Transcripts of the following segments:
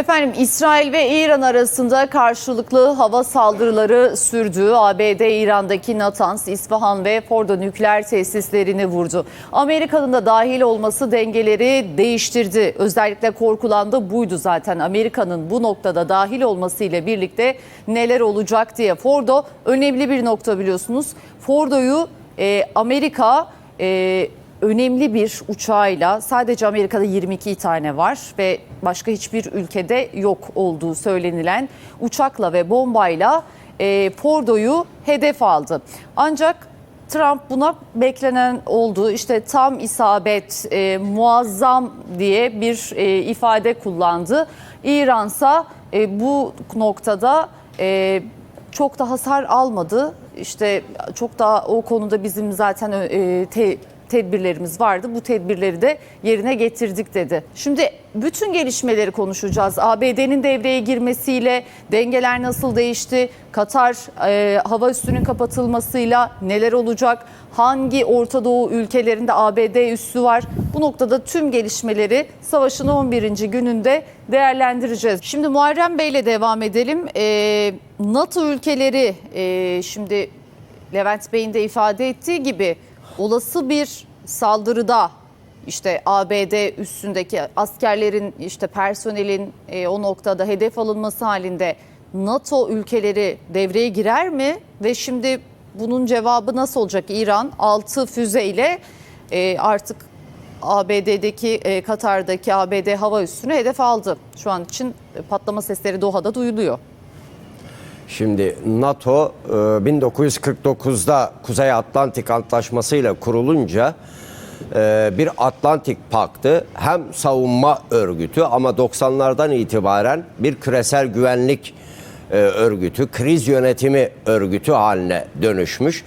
Efendim İsrail ve İran arasında karşılıklı hava saldırıları sürdü. ABD İran'daki Natanz, İsfahan ve Fordo nükleer tesislerini vurdu. Amerika'nın da dahil olması dengeleri değiştirdi. Özellikle korkulan da buydu zaten. Amerika'nın bu noktada dahil olmasıyla birlikte neler olacak diye. Fordo önemli bir nokta biliyorsunuz. Fordo'yu e, Amerika e, önemli bir uçağıyla sadece Amerika'da 22 tane var ve başka hiçbir ülkede yok olduğu söylenilen uçakla ve bombayla e, Fordo'yu hedef aldı. Ancak Trump buna beklenen oldu. İşte tam isabet, e, muazzam diye bir e, ifade kullandı. İransa e, bu noktada e, çok da hasar almadı. İşte çok daha o konuda bizim zaten e, te- tedbirlerimiz vardı. Bu tedbirleri de yerine getirdik dedi. Şimdi bütün gelişmeleri konuşacağız. ABD'nin devreye girmesiyle dengeler nasıl değişti? Katar e, hava üssünün kapatılmasıyla neler olacak? Hangi Orta Doğu ülkelerinde ABD üssü var? Bu noktada tüm gelişmeleri savaşın 11. gününde değerlendireceğiz. Şimdi Muharrem Bey'le devam edelim. E, NATO ülkeleri e, şimdi Levent Bey'in de ifade ettiği gibi olası bir saldırıda işte ABD üstündeki askerlerin işte personelin e, o noktada hedef alınması halinde NATO ülkeleri devreye girer mi? Ve şimdi bunun cevabı nasıl olacak? İran 6 füzeyle e, artık ABD'deki e, Katar'daki ABD hava üssünü hedef aldı. Şu an için patlama sesleri Doha'da duyuluyor. Şimdi NATO e, 1949'da Kuzey Atlantik Antlaşması ile kurulunca e, bir Atlantik Paktı hem savunma örgütü ama 90'lardan itibaren bir küresel güvenlik e, örgütü, kriz yönetimi örgütü haline dönüşmüş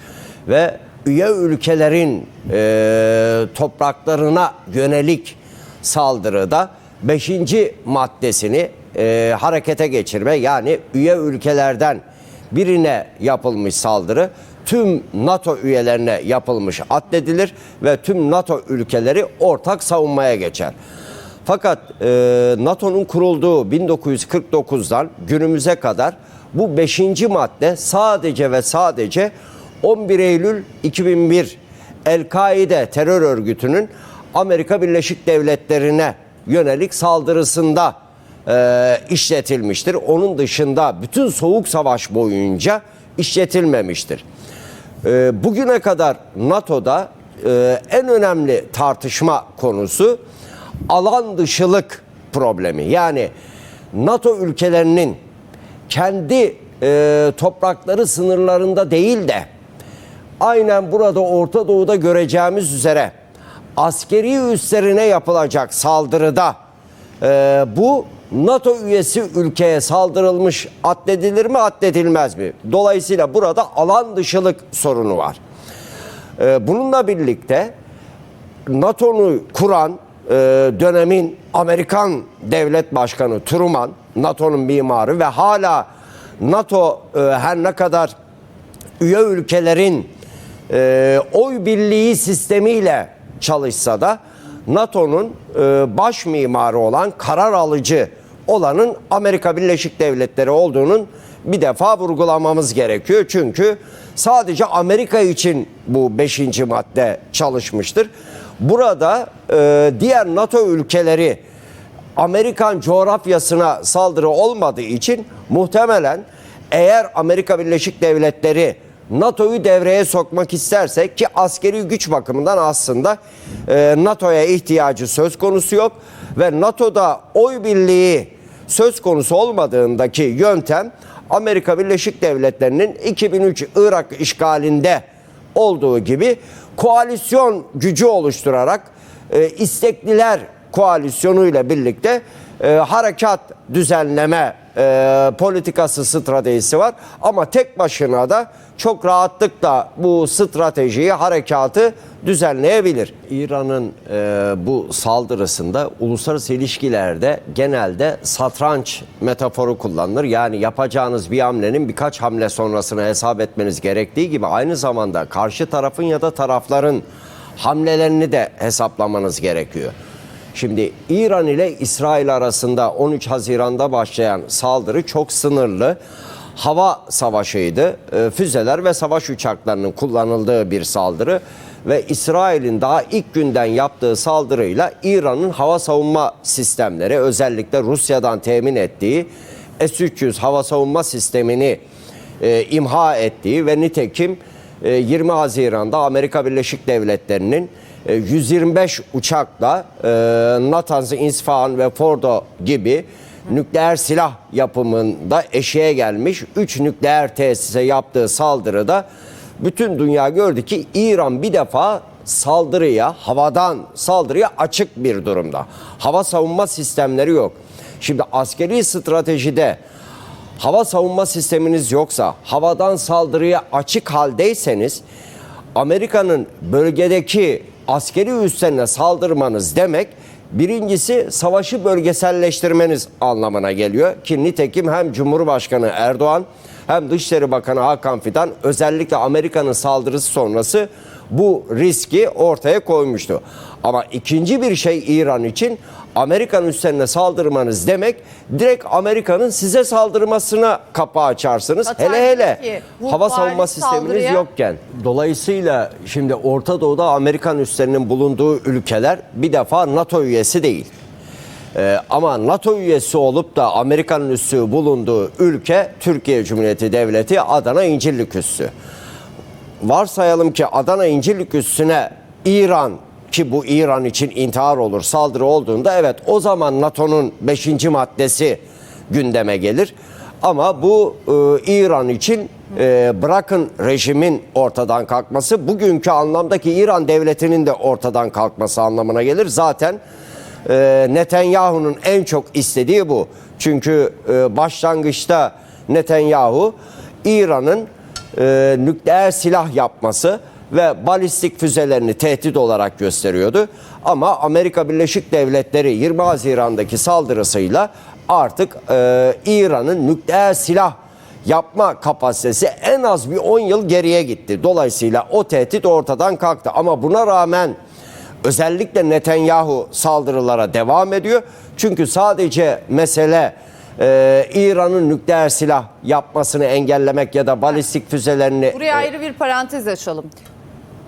ve üye ülkelerin e, topraklarına yönelik saldırıda 5. maddesini e, harekete geçirme yani üye ülkelerden birine yapılmış saldırı tüm NATO üyelerine yapılmış addedilir ve tüm NATO ülkeleri ortak savunmaya geçer. Fakat e, NATO'nun kurulduğu 1949'dan günümüze kadar bu 5. madde sadece ve sadece 11 Eylül 2001 El-Kaide terör örgütünün Amerika Birleşik Devletleri'ne yönelik saldırısında e, işletilmiştir. Onun dışında bütün Soğuk Savaş boyunca işletilmemiştir. E, bugüne kadar NATO'da e, en önemli tartışma konusu alan dışılık problemi. Yani NATO ülkelerinin kendi e, toprakları sınırlarında değil de aynen burada Orta Doğu'da göreceğimiz üzere askeri üslerine yapılacak saldırıda e, bu NATO üyesi ülkeye saldırılmış addedilir mi addedilmez mi? Dolayısıyla burada alan dışılık sorunu var. E, bununla birlikte NATO'nu kuran e, dönemin Amerikan devlet başkanı Truman, NATO'nun mimarı ve hala NATO e, her ne kadar üye ülkelerin e, oy birliği sistemiyle çalışsa da NATO'nun baş mimarı olan karar alıcı olanın Amerika Birleşik Devletleri olduğunun bir defa vurgulamamız gerekiyor. Çünkü sadece Amerika için bu 5. madde çalışmıştır. Burada e, diğer NATO ülkeleri Amerikan coğrafyasına saldırı olmadığı için muhtemelen eğer Amerika Birleşik Devletleri NATO'yu devreye sokmak isterse ki askeri güç bakımından aslında e, NATO'ya ihtiyacı söz konusu yok ve NATO'da oy birliği söz konusu olmadığındaki yöntem Amerika Birleşik Devletleri'nin 2003 Irak işgalinde olduğu gibi koalisyon gücü oluşturarak e, istekliler koalisyonuyla birlikte e, harekat düzenleme e, politikası stratejisi var. Ama tek başına da çok rahatlıkla bu stratejiyi, harekatı düzenleyebilir. İran'ın e, bu saldırısında uluslararası ilişkilerde genelde satranç metaforu kullanılır. Yani yapacağınız bir hamlenin birkaç hamle sonrasını hesap etmeniz gerektiği gibi aynı zamanda karşı tarafın ya da tarafların hamlelerini de hesaplamanız gerekiyor. Şimdi İran ile İsrail arasında 13 Haziran'da başlayan saldırı çok sınırlı. Hava savaşıydı. E, Füzeler ve savaş uçaklarının kullanıldığı bir saldırı ve İsrail'in daha ilk günden yaptığı saldırıyla İran'ın hava savunma sistemleri özellikle Rusya'dan temin ettiği S-300 hava savunma sistemini e, imha ettiği ve nitekim e, 20 Haziran'da Amerika Birleşik Devletleri'nin 125 uçakla e, Natanz, İsfahan ve Fordo gibi nükleer silah yapımında eşeğe gelmiş 3 nükleer tesise yaptığı saldırıda bütün dünya gördü ki İran bir defa saldırıya, havadan saldırıya açık bir durumda. Hava savunma sistemleri yok. Şimdi askeri stratejide hava savunma sisteminiz yoksa, havadan saldırıya açık haldeyseniz Amerika'nın bölgedeki askeri üslerine saldırmanız demek birincisi savaşı bölgeselleştirmeniz anlamına geliyor ki nitekim hem Cumhurbaşkanı Erdoğan hem Dışişleri Bakanı Hakan Fidan özellikle Amerika'nın saldırısı sonrası bu riski ortaya koymuştu. Ama ikinci bir şey İran için Amerika'nın üstlerine saldırmanız demek direkt Amerika'nın size saldırmasına kapı açarsınız. Katar hele hele ki, hava savunma sisteminiz saldırıya- yokken. Dolayısıyla şimdi Orta Doğu'da Amerikan üslerinin bulunduğu ülkeler bir defa NATO üyesi değil. Ee, ama NATO üyesi olup da Amerika'nın üssü bulunduğu ülke Türkiye Cumhuriyeti Devleti Adana İncirlik Üssü. Varsayalım ki Adana İncirlik Üssü'ne İran ki bu İran için intihar olur saldırı olduğunda evet o zaman NATO'nun 5. maddesi gündeme gelir. Ama bu e, İran için e, bırakın rejimin ortadan kalkması bugünkü anlamdaki İran devletinin de ortadan kalkması anlamına gelir. Zaten e, Netanyahu'nun en çok istediği bu. Çünkü e, başlangıçta Netanyahu İran'ın e, nükleer silah yapması ve balistik füzelerini tehdit olarak gösteriyordu. Ama Amerika Birleşik Devletleri 20 Haziran'daki saldırısıyla artık e, İran'ın nükleer silah yapma kapasitesi en az bir 10 yıl geriye gitti. Dolayısıyla o tehdit ortadan kalktı. Ama buna rağmen özellikle Netanyahu saldırılara devam ediyor. Çünkü sadece mesele e, İran'ın nükleer silah yapmasını engellemek ya da balistik füzelerini Buraya ayrı bir parantez açalım.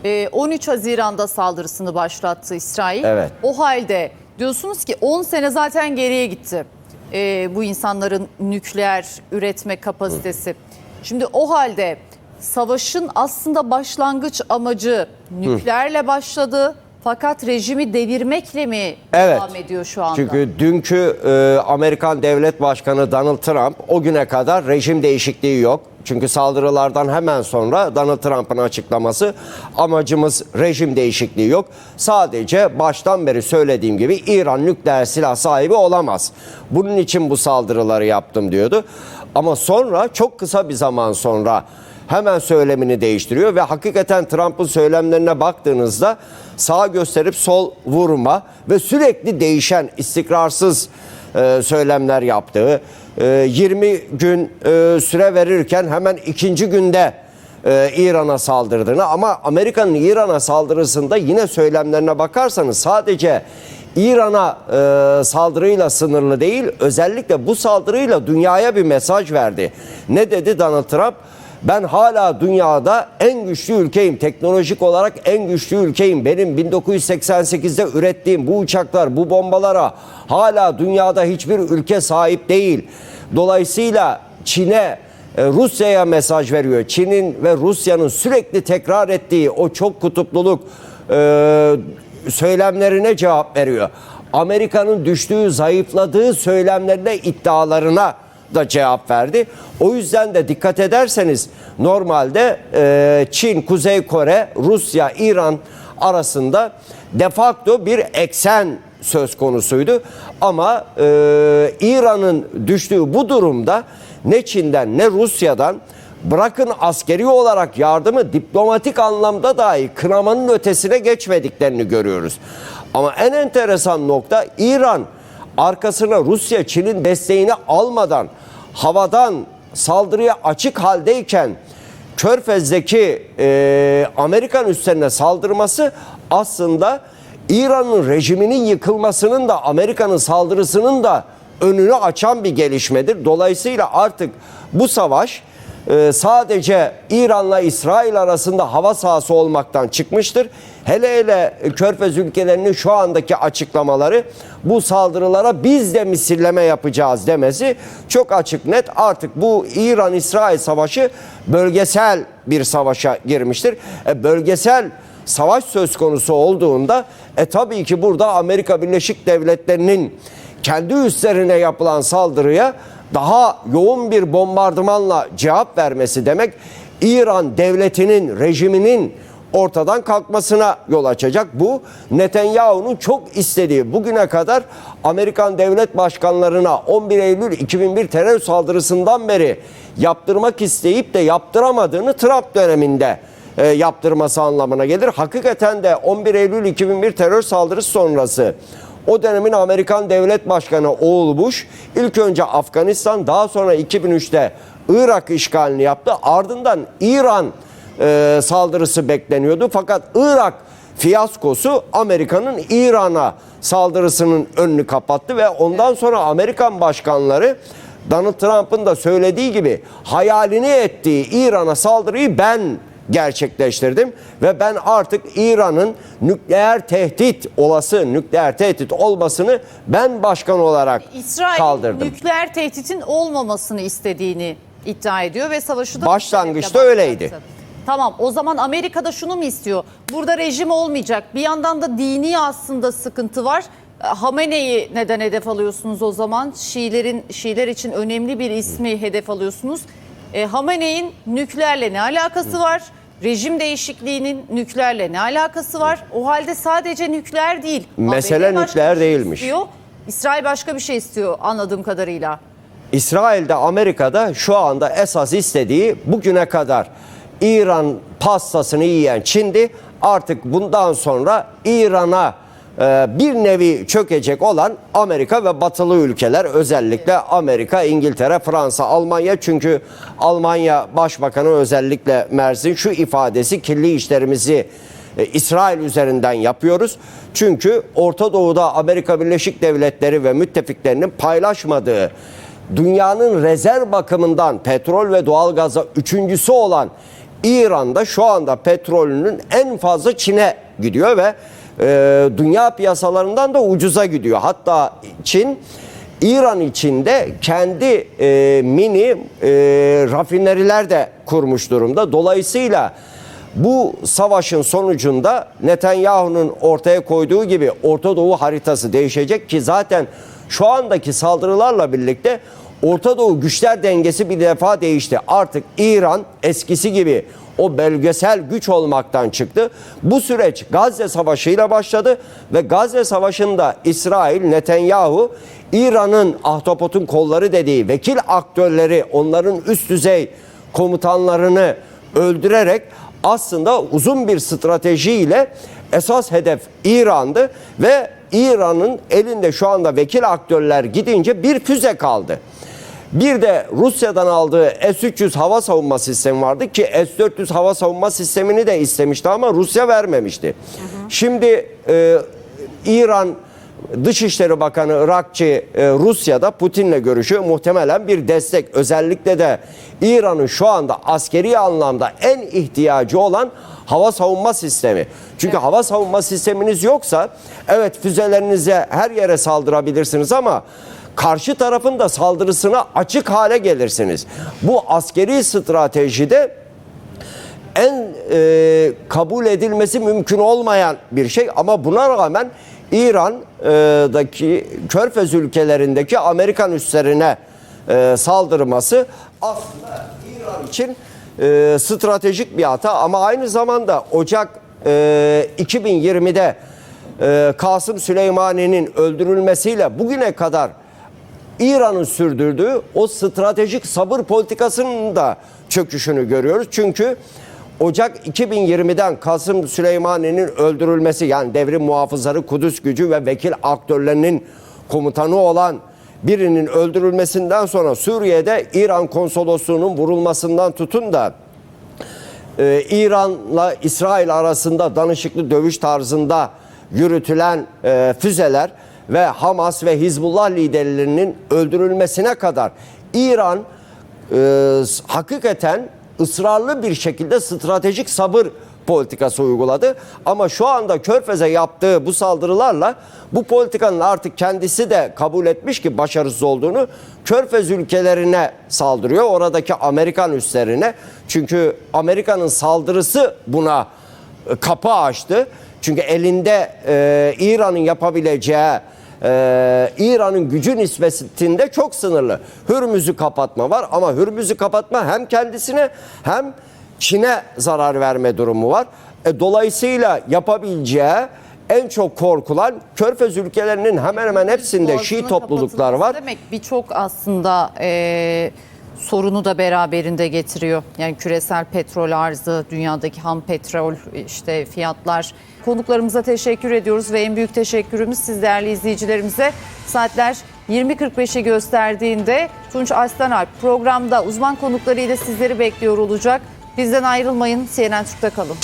Ee, 13 Haziran'da saldırısını başlattı İsrail. Evet. O halde diyorsunuz ki 10 sene zaten geriye gitti. Ee, bu insanların nükleer üretme kapasitesi. Şimdi o halde savaşın aslında başlangıç amacı nükleerle başladı. Fakat rejimi devirmekle mi Evet. devam ediyor şu anda? Çünkü dünkü e, Amerikan Devlet Başkanı Donald Trump o güne kadar rejim değişikliği yok. Çünkü saldırılardan hemen sonra Donald Trump'ın açıklaması amacımız rejim değişikliği yok. Sadece baştan beri söylediğim gibi İran nükleer silah sahibi olamaz. Bunun için bu saldırıları yaptım diyordu. Ama sonra çok kısa bir zaman sonra hemen söylemini değiştiriyor ve hakikaten Trump'ın söylemlerine baktığınızda sağ gösterip sol vurma ve sürekli değişen istikrarsız e, söylemler yaptığı, e, 20 gün e, süre verirken hemen ikinci günde e, İran'a saldırdığını ama Amerika'nın İran'a saldırısında yine söylemlerine bakarsanız sadece İran'a e, saldırıyla sınırlı değil özellikle bu saldırıyla dünyaya bir mesaj verdi. Ne dedi Donald Trump? Ben hala dünyada en güçlü ülkeyim. Teknolojik olarak en güçlü ülkeyim. Benim 1988'de ürettiğim bu uçaklar, bu bombalara hala dünyada hiçbir ülke sahip değil. Dolayısıyla Çin'e, e, Rusya'ya mesaj veriyor. Çin'in ve Rusya'nın sürekli tekrar ettiği o çok kutupluluk e, söylemlerine cevap veriyor. Amerika'nın düştüğü, zayıfladığı söylemlerine, iddialarına da cevap verdi. O yüzden de dikkat ederseniz normalde e, Çin, Kuzey Kore, Rusya, İran arasında de facto bir eksen söz konusuydu. Ama e, İran'ın düştüğü bu durumda ne Çin'den ne Rusya'dan bırakın askeri olarak yardımı diplomatik anlamda dahi kınamanın ötesine geçmediklerini görüyoruz. Ama en enteresan nokta İran arkasına Rusya Çin'in desteğini almadan havadan saldırıya açık haldeyken Körfez'deki e, Amerikan üslerine saldırması aslında İran'ın rejiminin yıkılmasının da Amerika'nın saldırısının da önünü açan bir gelişmedir. Dolayısıyla artık bu savaş e, sadece İran'la İsrail arasında hava sahası olmaktan çıkmıştır. Hele hele Körfez ülkelerinin şu andaki açıklamaları bu saldırılara biz de misilleme yapacağız demesi çok açık net. Artık bu İran-İsrail savaşı bölgesel bir savaşa girmiştir. E, bölgesel savaş söz konusu olduğunda e tabii ki burada Amerika Birleşik Devletleri'nin kendi üslerine yapılan saldırıya daha yoğun bir bombardımanla cevap vermesi demek İran devletinin, rejiminin ortadan kalkmasına yol açacak. Bu Netanyahu'nun çok istediği bugüne kadar Amerikan devlet başkanlarına 11 Eylül 2001 terör saldırısından beri yaptırmak isteyip de yaptıramadığını Trump döneminde e, yaptırması anlamına gelir. Hakikaten de 11 Eylül 2001 terör saldırısı sonrası o dönemin Amerikan Devlet Başkanı oğlu Bush ilk önce Afganistan daha sonra 2003'te Irak işgalini yaptı. Ardından İran e, saldırısı bekleniyordu. Fakat Irak fiyaskosu Amerika'nın İran'a saldırısının önünü kapattı ve ondan sonra Amerikan başkanları Donald Trump'ın da söylediği gibi hayalini ettiği İran'a saldırıyı ben gerçekleştirdim ve ben artık İran'ın nükleer tehdit olası nükleer tehdit olmasını ben başkan olarak İsrail kaldırdım. nükleer tehditin olmamasını istediğini iddia ediyor ve savaşı da Başlangıçta öyleydi. Tamam o zaman Amerika'da şunu mu istiyor? Burada rejim olmayacak. Bir yandan da dini aslında sıkıntı var. Hamene'yi neden hedef alıyorsunuz o zaman? Şiilerin Şiiler için önemli bir ismi hedef alıyorsunuz. E, Hamene'in nükleerle ne alakası var? Rejim değişikliğinin nükleerle ne alakası var? O halde sadece nükleer değil. Mesele ABD başka nükleer bir şey değilmiş. istiyor. İsrail başka bir şey istiyor anladığım kadarıyla. İsrail'de Amerika'da şu anda esas istediği bugüne kadar İran pastasını yiyen Çin'di. Artık bundan sonra İran'a bir nevi çökecek olan Amerika ve batılı ülkeler özellikle Amerika, İngiltere, Fransa, Almanya çünkü Almanya Başbakanı özellikle Mersin şu ifadesi kirli işlerimizi e, İsrail üzerinden yapıyoruz. Çünkü Orta Doğu'da Amerika Birleşik Devletleri ve müttefiklerinin paylaşmadığı dünyanın rezerv bakımından petrol ve doğalgaza üçüncüsü olan İran'da şu anda petrolünün en fazla Çin'e gidiyor ve e, dünya piyasalarından da ucuza gidiyor. Hatta Çin İran içinde kendi e, mini e, rafineriler de kurmuş durumda. Dolayısıyla bu savaşın sonucunda Netanyahu'nun ortaya koyduğu gibi Orta Doğu haritası değişecek ki zaten şu andaki saldırılarla birlikte Orta Doğu güçler dengesi bir defa değişti. Artık İran eskisi gibi o bölgesel güç olmaktan çıktı. Bu süreç Gazze Savaşı ile başladı ve Gazze Savaşı'nda İsrail, Netanyahu, İran'ın ahtapotun kolları dediği vekil aktörleri, onların üst düzey komutanlarını öldürerek aslında uzun bir stratejiyle esas hedef İran'dı ve İran'ın elinde şu anda vekil aktörler gidince bir füze kaldı. Bir de Rusya'dan aldığı S-300 hava savunma sistemi vardı ki S-400 hava savunma sistemini de istemişti ama Rusya vermemişti. Şimdi e, İran Dışişleri Bakanı Irakçı e, Rusya'da Putin'le görüşüyor. Muhtemelen bir destek özellikle de İran'ın şu anda askeri anlamda en ihtiyacı olan hava savunma sistemi. Çünkü hava savunma sisteminiz yoksa evet füzelerinize her yere saldırabilirsiniz ama karşı tarafın da saldırısına açık hale gelirsiniz. Bu askeri stratejide en e, kabul edilmesi mümkün olmayan bir şey ama buna rağmen İran'daki Körfez ülkelerindeki Amerikan üslerine e, saldırması aslında İran için e, stratejik bir hata ama aynı zamanda Ocak e, 2020'de e, Kasım Süleymani'nin öldürülmesiyle bugüne kadar İran'ın sürdürdüğü o stratejik sabır politikasının da çöküşünü görüyoruz. Çünkü Ocak 2020'den Kasım Süleymani'nin öldürülmesi yani devrim muhafızları Kudüs gücü ve vekil aktörlerinin komutanı olan birinin öldürülmesinden sonra Suriye'de İran konsolosluğunun vurulmasından tutun da e, İran'la İsrail arasında danışıklı dövüş tarzında yürütülen e, füzeler ve Hamas ve Hizbullah liderlerinin öldürülmesine kadar İran e, hakikaten ısrarlı bir şekilde stratejik sabır politikası uyguladı. Ama şu anda Körfez'e yaptığı bu saldırılarla bu politikanın artık kendisi de kabul etmiş ki başarısız olduğunu Körfez ülkelerine saldırıyor. Oradaki Amerikan üslerine. Çünkü Amerika'nın saldırısı buna e, kapı açtı. Çünkü elinde e, İran'ın yapabileceği ee, İran'ın gücü nispetinde çok sınırlı. Hürmüz'ü kapatma var ama Hürmüz'ü kapatma hem kendisine hem Çin'e zarar verme durumu var. E, dolayısıyla yapabileceği en çok korkulan Körfez ülkelerinin hemen hemen hepsinde Şii topluluklar var. Demek birçok aslında e, sorunu da beraberinde getiriyor. Yani küresel petrol arzı, dünyadaki ham petrol işte fiyatlar. Konuklarımıza teşekkür ediyoruz ve en büyük teşekkürümüz siz değerli izleyicilerimize. Saatler 20.45'i gösterdiğinde Tunç Aslanalp programda uzman konuklarıyla sizleri bekliyor olacak. Bizden ayrılmayın. CNN Türk'te kalın.